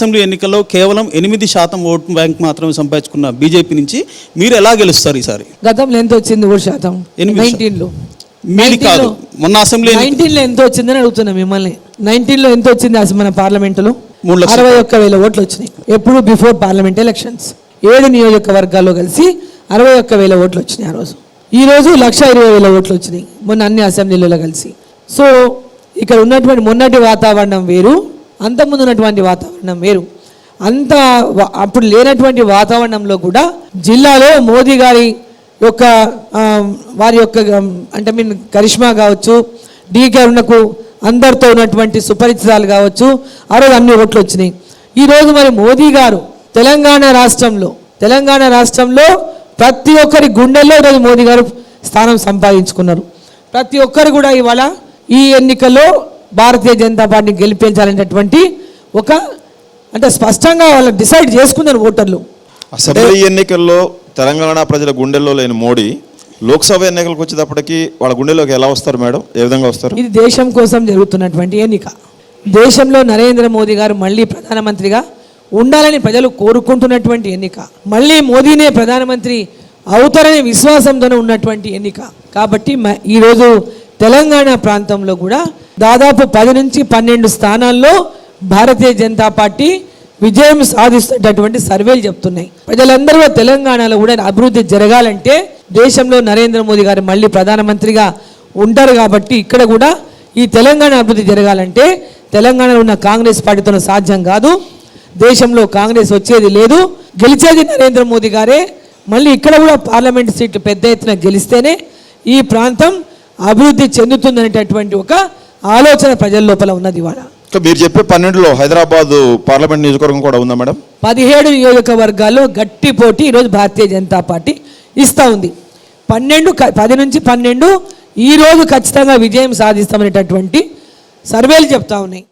Assembly ఎన్నికల్లో కేవలం ఎనిమిది శాతం ఓటు బ్యాంక్ మాత్రమే సంపాదించుకున్న బీజేపీ నుంచి మీరు ఎలా గెలుస్తారు ఈసారి? గతంలో ఎంత వచ్చింది ఓటు శాతం. నైన్టీన్లో. మీది కాదు. మొన్న అసెంబ్లీ నైన్టీన్లో ఎంత వచ్చిందని అడుగుతున్నా మిమ్మల్ని. నైన్టీన్లో ఎంత వచ్చింది మన పార్లమెంటులో. అరవై ఒక్క వేల ఓట్లు వచ్చినాయి. ఎప్పుడు బిఫోర్ పార్లమెంట్ ఎలక్షన్స్. ఏడు నియోజకవర్గాల్లో కలిసి అరవై ఒక్క వేల ఓట్లు వచ్చినాయి ఆ రోజు. ఈ రోజు లక్ష ఇరవై వేల ఓట్లు వచ్చినాయి. మొన్న అన్ని అసెంబ్లీలలో కలిసి. సో ఇక్కడ ఉన్నటువంటి మొన్నటి వాతావరణం వేరు. అంతకుముందు ఉన్నటువంటి వాతావరణం వేరు. అంత అప్పుడు లేనటువంటి వాతావరణంలో కూడా జిల్లాలో మోదీ గారి యొక్క వారి యొక్క అంటే మీన్ కరిష్మా కావచ్చు డీకే కరుణకు అందరితో ఉన్నటువంటి సుపరిచితాలు కావచ్చు ఆ రోజు అన్ని ఓట్లు వచ్చినాయి. ఈరోజు మరి మోదీ గారు తెలంగాణ రాష్ట్రంలో తెలంగాణ రాష్ట్రంలో ప్రతి ఒక్కరి గుండెల్లో ఈరోజు మోదీ గారు స్థానం సంపాదించుకున్నారు. ప్రతి ఒక్కరు కూడా ఇవాళ ఈ ఎన్నికల్లో భారతీయ జనతా పార్టీ గెలిపించాలనేటటువంటి ఒక అంటే స్పష్టంగా వాళ్ళు డిసైడ్ చేసుకున్నారు ఓటర్లు. అసెంబ్లీ ఎన్నికల్లో తెలంగాణ ప్రజల గుండెల్లో లేని మోడీ లోక్సభ ఎన్నికలకు వచ్చేటప్పటికి వాళ్ళ గుండెలోకి ఎలా వస్తారు మేడం? ఏ విధంగా వస్తారు? ఇది దేశం కోసం జరుగుతున్నటువంటి ఎన్నిక. దేశంలో నరేంద్ర మోదీ గారు మళ్ళీ ప్రధానమంత్రిగా ఉండాలని ప్రజలు కోరుకుంటున్నటువంటి ఎన్నిక. మళ్ళీ మోదీనే ప్రధానమంత్రి అవుతారనే విశ్వాసంతోనే ఉన్నటువంటి ఎన్నిక. కాబట్టి ఈరోజు తెలంగాణ ప్రాంతంలో కూడా దాదాపు పది నుంచి పన్నెండు స్థానాల్లో భారతీయ జనతా పార్టీ విజయం సాధిస్తున్నటువంటి సర్వేలు చెప్తున్నాయి. ప్రజలందరూ తెలంగాణలో కూడా అభివృద్ధి జరగాలంటే దేశంలో నరేంద్ర మోదీ గారు మళ్ళీ ప్రధానమంత్రిగా ఉంటారు కాబట్టి ఇక్కడ కూడా ఈ తెలంగాణ అభివృద్ధి జరగాలంటే తెలంగాణలో ఉన్న కాంగ్రెస్ పార్టీతో సాధ్యం కాదు. దేశంలో కాంగ్రెస్ వచ్చేది లేదు. గెలిచేది నరేంద్ర మోదీ గారే. మళ్ళీ ఇక్కడ కూడా పార్లమెంట్ సీట్లు పెద్ద ఎత్తున గెలిస్తేనే ఈ ప్రాంతం అభివృద్ధి చెందుతుందనేటటువంటి ఒక ఆలోచన ప్రజల లోపల ఉన్నది ఇవాళ. మీరు చెప్పే పన్నెండులో హైదరాబాద్ పార్లమెంట్ నియోజకవర్గం కూడా ఉందా మేడం? పదిహేడు నియోజకవర్గాల్లో గట్టి పోటీ ఈరోజు భారతీయ జనతా పార్టీ ఇస్తూ ఉంది. పన్నెండు పది నుంచి పన్నెండు ఈరోజు ఖచ్చితంగా విజయం సాధిస్తామనేటటువంటి సర్వేలు చెప్తా ఉన్నాయి.